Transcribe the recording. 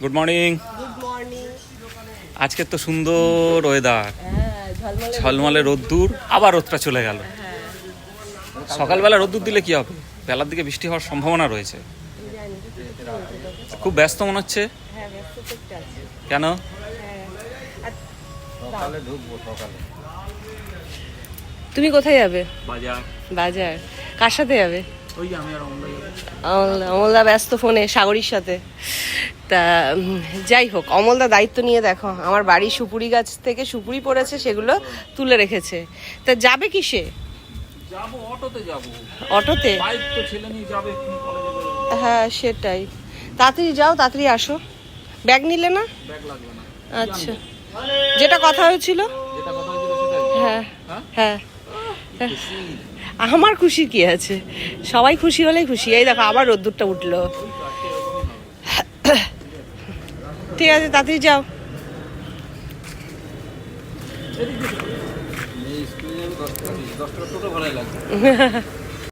Good morning good আজকে তো সুন্দর ওয়েদার হ্যাঁ ঝলমলে রোদ্দুর আবার রোদটা চলে গেল। হ্যাঁ। সকালবেলা রোদ্দুর দিলে কি হবে? বেলার দিকে বৃষ্টি হওয়ার সম্ভাবনা রয়েছে। খুব ব্যস্ত মনে হচ্ছে? হ্যাঁ কেন? হ্যাঁ তুমি কোথায় যাবে? বাজার। বাজার। কার সাথে যাবে? ওই আমি আর অমলদা অমলদা ব্যস্ত ফোনে সাগরির সাথে। তা যাই হোক অমলদা দায়িত্ব নিয়ে দেখো আমার বাড়ির সুপুরি গাছ থেকে সুপুরি পড়েছে সেগুলো তুলে রেখেছে। তা যাবে কিসে অটোতে অটোতে? হ্যাঁ সেটাই। তাড়াতাড়ি যাও তাড়াতাড়ি আসো। ব্যাগ নিলে না? আচ্ছা। যেটা কথা হয়েছিল? সেটাই। হ্যাঁ? হ্যাঁ? আমার খুশি কি আছে? সবাই খুশি হলেই খুশি। এই দেখো আবার রোদ্দুরটা উঠল। ঠিক আছে তাড়াতাড়ি যাও। দশটা টোটো লাগবে।